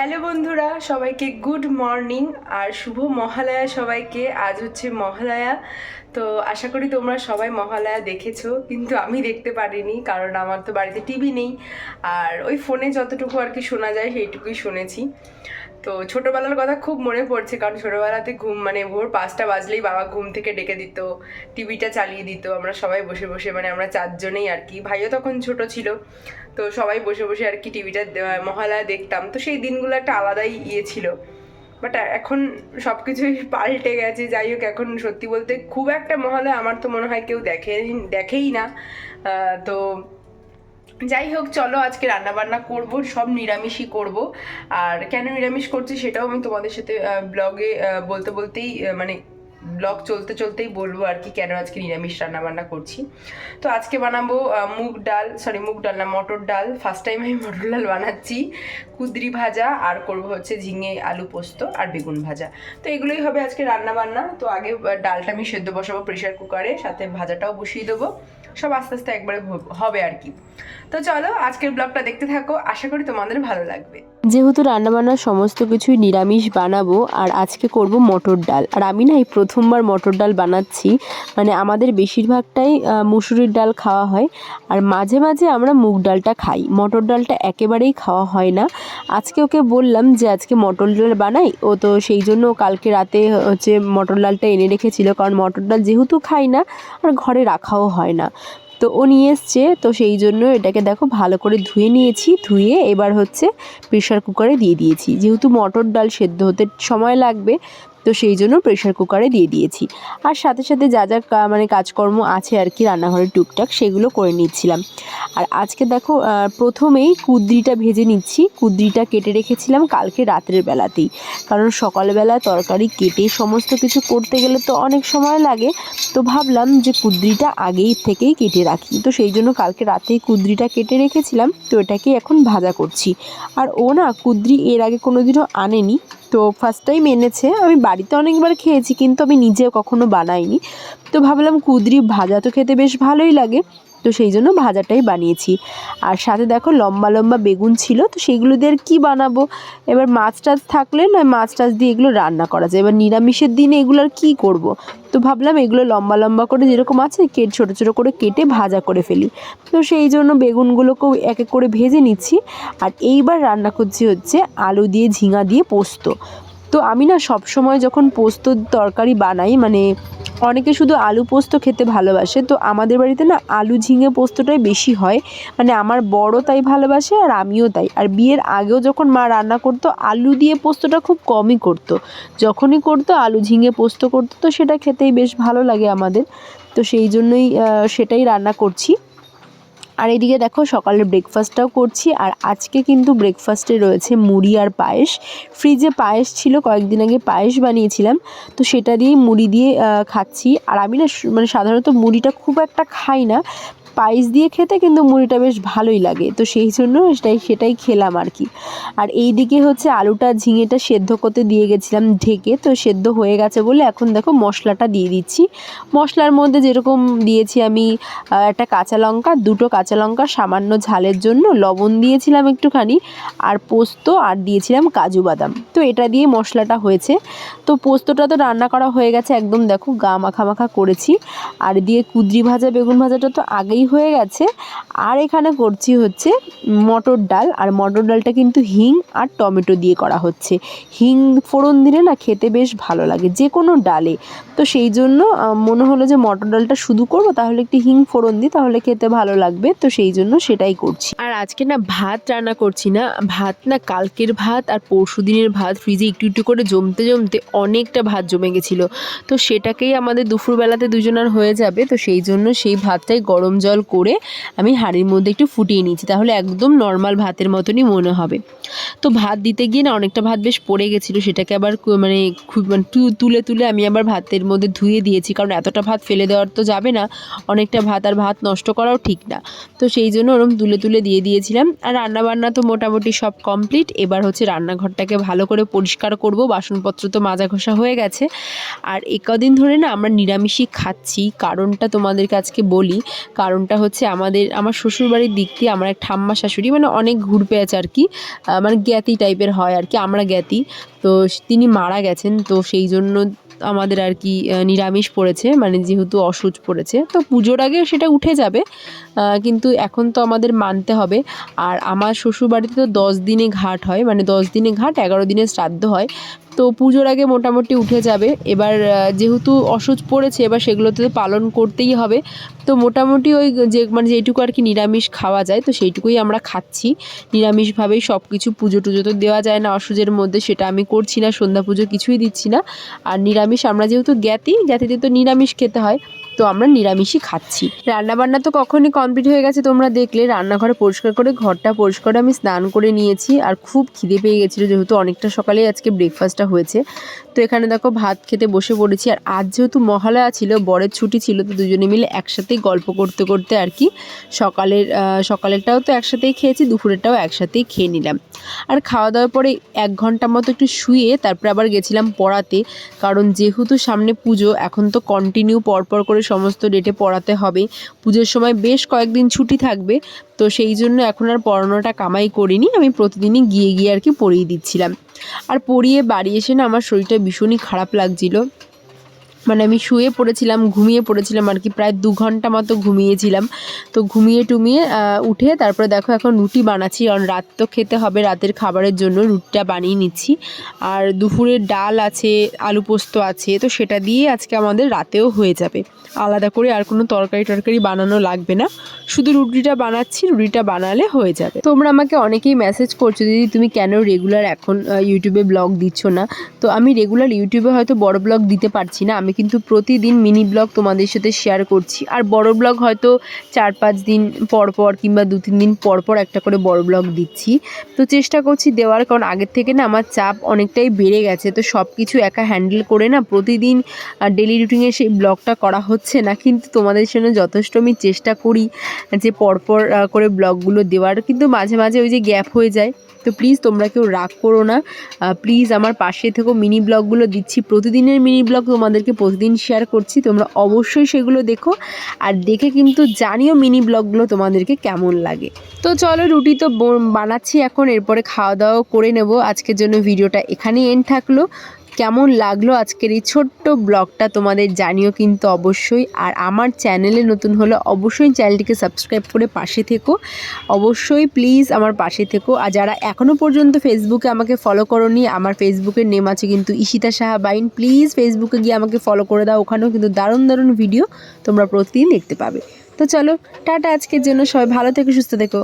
Hello বন্ধুরা, সবাইকে good morning আর শুভ মহালয়া সবাইকে। আজ হচ্ছে মহালয়া, তো আশা করি তোমরা সবাই মহালয়া দেখেছ, কিন্তু আমি দেখতে পারিনি কারণ আমার তো বাড়িতে টিভি নেই। আর ওই ফোনে যতটুকু আর কি শোনা যায় সেইটুকুই শুনেছি। তো ছোটোবেলার কথা খুব মনে পড়ছে কারণ ছোটোবেলাতে ঘুম মানে ভোর পাঁচটা বাজলেই বাবা ঘুম থেকে ডেকে দিত, টিভিটা চালিয়ে দিত। আমরা সবাই বসে বসে মানে আমরা চারজনেই আর কি। ভাইও তখন ছোট ছিল তো সবাই বসে বসে আর কি টিভিটা মহালয়া দেখতাম। তো সেই দিনগুলো একটা আলাদাই ইয়ে ছিল। বাট এখন সব কিছুই পাল্টে গেছে। যাই হোক, এখন সত্যি বলতে খুব একটা মহালয়া আমার তো মনে হয় কেউ দেখে দেখেই না। তো যাই হোক, চলো আজকে রান্না বান্না করব, সব নিরামিষই করব। আর কেন নিরামিষ করছি সেটাও আমি তোমাদের সাথে ব্লগে বলতে বলতেই মানে ব্লগ চলতে চলতেই বলব আর কি কেন আজকে নিরামিষ রান্না বান্না করছি। তো আজকে বানাবো মুগ ডাল সরি মুগ ডাল না, মটর ডাল। ফার্স্ট টাইম আমি মটর ডাল বানাচ্ছি। কুদরি ভাজা আর করব হচ্ছে ঝিঙে, আলু পোস্ত আর বেগুন ভাজা। তো এগুলোই হবে আজকে রান্না বান্না তো আগে ডালটা আমি সেদ্ধ বসাবো প্রেশার কুকারে, সাথে ভাজাটাও বসিয়ে দেবো। সব আস্তে আস্তে একবারে হবে আর কি। তো চলো আজকের ব্লগটা দেখতে থাকো। আশা করি তোমাদের ভালো লাগবে। যেহেতু রান্নাবান্নার সমস্ত কিছুই নিরামিষ বানাবো, আর আজকে করব মটর ডাল। আর আমি না এই প্রথমবার মটর ডাল বানাচ্ছি মানে আমাদের বেশিরভাগটাই মুসুরির ডাল খাওয়া হয়, আর মাঝে মাঝে আমরা মুগ ডালটা খাই। মটর ডালটা একেবারেই খাওয়া হয় না। আজকে ওকে বললাম যে আজকে মটর ডাল বানাই, ও তো সেই জন্য কালকে রাতে হচ্ছে মটর ডালটা এনে রেখেছিল, কারণ মটর ডাল যেহেতু খাই না, আর ঘরে রাখাও হয় না। তো ও নিয়ে এসছে। তো সেই জন্য এটাকে দেখো ভালো করে ধুয়ে নিয়েছি। ধুয়ে এবার হচ্ছে প্রেশার কুকারে দিয়ে দিয়েছি। যেহেতু মটর ডাল সেদ্ধ হতে সময় লাগবে তো সেই জন্য প্রেশার কুকারে দিয়ে দিয়েছি। আর সাথে সাথে যা যা মানে কাজকর্ম আছে আর কি রান্নাঘরের টুকটাক সেগুলো করে নিচ্ছিলাম। আর আজকে দেখো প্রথমেই কুদ্রিটা ভেজে নিচ্ছি। কুদ্রিটা কেটে রেখেছিলাম কালকে রাত্রের বেলাতেই। কারণ সকালবেলা তরকারি কেটে সমস্ত কিছু করতে গেলে তো অনেক সময় লাগে। তো ভাবলাম যে কুদ্রিটা আগেই থেকেই কেটে রাখি। তো সেই জন্য কালকে রাতেই কুদ্রিটা কেটে রেখেছিলাম। তো এটাকে এখন ভাজা করছি। আর ও না কুদ্রি এর আগে কোনোদিনও আনেনি। তো ফার্স্ট টাইম এনেছে। আমি বাড়িতে অনেকবার খেয়েছি, কিন্তু আমি নিজে কখনো বানাইনি। তো ভাবলাম কুদরি ভাজা তো খেতে বেশ ভালোই লাগে। তো সেই জন্য ভাজাটাই বানিয়েছি। আর সাথে দেখো লম্বা লম্বা বেগুন ছিল, তো সেগুলো দিয়ে আর কী বানাবো? এবার মাছ টাছ থাকলে না মাছ টাছ দিয়ে এগুলো রান্না করা যায়। এবার নিরামিষের দিনে এগুলো আর কী করব। তো ভাবলাম এগুলো লম্বা লম্বা করে যেরকম আছে কেটে ছোটো ছোটো করে কেটে ভাজা করে ফেলি। তো সেই জন্য বেগুনগুলোকেও এক এক করে ভেজে নিচ্ছি। আর এইবার রান্না করছি হচ্ছে আলু দিয়ে ঝিঙা দিয়ে পোস্ত। তো আমি না সব সময় যখন পোস্তর তরকারি বানাই মানে অনেকে শুধু আলু পোস্ত খেতে ভালোবাসে, তো আমাদের বাড়িতে না আলু ঝিঙে পোস্তটাই বেশি হয়। মানে আমার বড় তাই ভালোবাসে আর আমিও তাই। আর বিয়ের আগেও যখন মা রান্না করতো, আলু দিয়ে পোস্তটা খুব কমই করতো। যখনই করতো, আলু ঝিঙে পোস্ত করতো, তো সেটা খেতেই বেশ ভালো লাগে আমাদের। তো সেই জন্যই সেটাই রান্না করছি। আর এদিকে দেখো সকালের ব্রেকফাস্টটাও করছি, আর আজকে কিন্তু ব্রেকফাস্টে রয়েছে মুড়ি আর পায়েস। ফ্রিজে পায়েস ছিল, কয়েকদিন আগে পায়েস বানিয়েছিলাম, তো সেটা দিয়ে মুড়ি দিয়ে খাচ্ছি। আর আমি না মানে সাধারণত মুড়িটা খুব একটা খাই না পায়েস দিয়ে খেতে কিন্তু মুড়িটা বেশ ভালোই লাগে। তো সেই জন্য সেটাই সেটাই খেলাম আর কি। আর এই দিকে হচ্ছে আলুটা, ঝিঙেটা সেদ্ধ করতে দিয়ে গেছিলাম ঢেকে। তো সেদ্ধ হয়ে গেছে বলে এখন দেখো মশলাটা দিয়ে দিচ্ছি। মশলার মধ্যে যেরকম দিয়েছি আমি একটা কাঁচা লঙ্কা, দুটো কাঁচা লঙ্কা, সামান্য ঝালের জন্য লবণ দিয়েছিলাম একটুখানি, আর পোস্ত, আর দিয়েছিলাম কাজু বাদাম। তো এটা দিয়ে মশলাটা হয়েছে। তো পোস্তটা তো রান্না করা হয়ে গেছে একদম দেখো গা মাখা মাখা করেছি। আর দিয়ে কুদ্রি ভাজা, বেগুন ভাজাটা তো আগেই হয়ে গেছে। আর এখানে করছি হচ্ছে মটর ডাল। আর মটর ডালটা কিন্তু হিং আর টমেটো দিয়ে করা হচ্ছে। হিং ফোড়ন দিলে না খেতে বেশ ভালো লাগে যে কোনো ডালে। তো সেই জন্য মনে হলো যে মটর ডালটা শুধু করব, তাহলে একটি হিং ফোড়ন দিই, তাহলে খেতে ভালো লাগবে। তো সেই জন্য সেটাই করছি। আর আজকে না ভাত রান্না করছি না। ভাত না কালকের ভাত আর পরশু দিনের ভাত। ফ্রিজে একটু একটু করে জমতে জমতে অনেকটা ভাত জমে গেছিল। তো সেটাকেই আমাদের দুপুরবেলাতে দুজনার হয়ে যাবে। তো সেই জন্য সেই ভাতটাই গরম জল করে আমি হাঁড়ির মধ্যে একটু ফুটিয়ে নিয়েছি। তাহলে একদম নর্মাল ভাতের মতনই মনে হবে। তো ভাত দিতে গিয়ে না অনেকটা ভাত বেশ পড়ে গেছিল। সেটাকে আবার মানে খুব মানে তুলে তুলে আমি আবার ভাতের মধ্যে ধুয়ে দিয়েছি। কারণ এতটা ভাত ফেলে দেওয়ার তো যাবে না। অনেকটা ভাত আর ভাত নষ্ট করাও ঠিক না। তো সেই জন্য ওরকম তুলে তুলে দিয়ে দিয়েছিলাম। আর রান্নাবান্না তো মোটামুটি সব কমপ্লিট এবার হচ্ছে রান্নাঘরটাকে ভালো করে পরিষ্কার করব। বাসনপত্র তো মাজা ঘষা হয়ে গেছে। আর এ কদিন ধরে না আমরা নিরামিষই খাচ্ছি। কারণটা তোমাদেরকে আজকে বলি। কারণটা হচ্ছে আমাদের, আমার শ্বশুরবাড়ির দিক দিয়ে আমার এক ঠাম্মা শাশুড়ি মানে অনেক ঘুরপে আছে আর কি। মানে জ্ঞাতি টাইপের হয় আর কি, আমরা জ্ঞাতি। তো তিনি মারা গেছেন। তো সেই জন্য আমাদের আর কি নিরামিষ পড়েছে মানে যেহেতু অসুচ পড়েছে। তো পুজোর আগে সেটা উঠে যাবে কিন্তু এখন তো আমাদের মানতে হবে। আর আমার শ্বশুরবাড়িতে তো দশ দিনে ঘাট হয় মানে দশ দিনে ঘাট, এগারো দিনে শ্রাদ্ধ হয়। তো পুজোর আগে মোটামুটি উঠে যাবে। এবার যেহেতু অসুচ পড়েছে, এবার সেগুলোতে তো পালন করতেই হবে। তো মোটামুটি ওই যে মানে যেটুকু আর কি নিরামিষ খাওয়া যায়, তো সেইটুকুই আমরা খাচ্ছি। নিরামিষভাবেই সব কিছু পুজো টুজো তো দেওয়া যায় না অসুজের মধ্যে, সেটা আমি করছি না, সন্ধ্যা পুজো কিছুই দিচ্ছি না। আর নিরামিষ, আমরা যেহেতু জ্ঞাতি জ্ঞাতিতে তো নিরামিষ খেতে হয়। তো আমরা নিরামিষই খাচ্ছি। রান্নাবান্না তো কখনই কমপ্লিট হয়ে গেছে তোমরা দেখলে। রান্নাঘরে পরিষ্কার করে, ঘরটা পরিষ্কার আমি স্নান করে নিয়েছি। আর খুব খিদে পেয়ে গেছিল যেহেতু অনেকটা সকালেই আজকে ব্রেকফাস্টটা হয়েছে। তো এখানে দেখো ভাত খেতে বসে পড়েছি। আর আজ যেহেতু মহালয়া ছিল, বরের ছুটি ছিল, তো দুজনে মিলে একসাথেই গল্প করতে করতে আর কি সকালের সকালেরটাও তো একসাথেই খেয়েছি, দুপুরেরটাও একসাথেই খেয়ে নিলাম। আর খাওয়া দাওয়ার পরে এক ঘণ্টা মতো একটু শুয়ে তারপরে আবার গেছিলাম পড়াতে, কারণ যেহেতু সামনে পুজো, এখন তো কন্টিনিউ পরপর করে সমস্ত ডেটে পড়াতে হবে। পুজোর সময় বেশ কয়েকদিন ছুটি থাকবে, তো সেই জন্য এখন আর পড়ানোটা কামাই করিনি, আমি প্রতিদিনই গিয়ে গিয়ে আর কি পড়িয়ে দিচ্ছিলাম। আর পড়িয়ে বাড়ি এসে না আমার শরীরটা ভীষণই খারাপ লাগছিল। মানে আমি শুয়ে পড়েছিলাম, ঘুমিয়ে পড়েছিলাম আর কি, প্রায় দু ঘণ্টা মতো ঘুমিয়েছিলাম। তো ঘুমিয়ে টুমিয়ে উঠে তারপরে দেখো এখন রুটি বানাচ্ছি, কারণ রাত তো খেতে হবে, রাতের খাবারের জন্য রুটিটা বানিয়ে নিচ্ছি। আর দুপুরের ডাল আছে, আলু পোস্ত আছে, তো সেটা দিয়ে আজকে আমাদের রাতেও হয়ে যাবে। আলাদা করে আর কোনো তরকারি টরকারি বানানো লাগবে না। শুধু রুটিটা বানাচ্ছি, রুটিটা বানালে হয়ে যাবে। তোমরা আমাকে অনেকেই মেসেজ করছ, দিদি, তুমি কেন রেগুলার এখন ইউটিউবে ব্লগ দিচ্ছ না? তো আমি রেগুলার ইউটিউবে হয়তো বড় ব্লগ দিতে পারছি না, আমি কিন্তু প্রতিদিন মিনি ব্লগ তোমাদের সাথে শেয়ার করছি। আর বড় ব্লগ হয়তো চার পাঁচ দিন পর পর কিংবা দু তিন দিন পর পর একটা করে বড় ব্লগ দিচ্ছি। তো চেষ্টা করছি দেওয়ার, কারণ আগের থেকে না আমার চাপ অনেকটাই বেড়ে গেছে। তো সব কিছু একা হ্যান্ডেল করে না প্রতিদিন ডেলি রুটিনে সেই ব্লগটা করা হচ্ছে না। কিন্তু তোমাদের জন্য যথেষ্ট আমি চেষ্টা করি যে পরপর করে ব্লগগুলো দেওয়ার। কিন্তু মাঝে মাঝে ওই যে গ্যাপ হয়ে যায়। তো প্লিজ তোমরা কেউ রাগ করো না। প্লিজ আমার পাশে থেকেও মিনি ব্লগগুলো দিচ্ছি। প্রতিদিনের মিনি ব্লগ তোমাদেরকে প্রতিদিন শেয়ার করছি, তোমরা অবশ্যই সেগুলো দেখো। আর দেখে কিন্তু জানিও মিনি ব্লগগুলো তোমাদেরকে কেমন লাগে। তো চলো রুটি তো বানাচ্ছি এখন, এরপরে খাওয়া দাওয়া করে নেব। আজকের জন্য ভিডিওটা এখানেই এন্ড থাকল। কেমন লাগল আজকের এই ছোট্ট ব্লগটা তোমাদের জানিও কিন্তু অবশ্যই। আর আমার চ্যানেলে নতুন হলে অবশ্যই চ্যানেলটিকে সাবস্ক্রাইব করে পাশে থেকো। অবশ্যই প্লিজ আমার পাশে থেকো। আর যারা এখনও পর্যন্ত ফেসবুকে আমাকে ফলো করোনি, আমার ফেসবুকের নেম আছে কিন্তু ঈশিতা সাহা বাইন প্লিজ ফেসবুকে গিয়ে আমাকে ফলো করে দাও, ওখানেও কিন্তু দারুণ দারুণ ভিডিও তোমরা প্রতিদিন দেখতে পাবে। তো চলো, টাটা আজকের জন্য। সবাই ভালো থেকো, সুস্থ থেকো।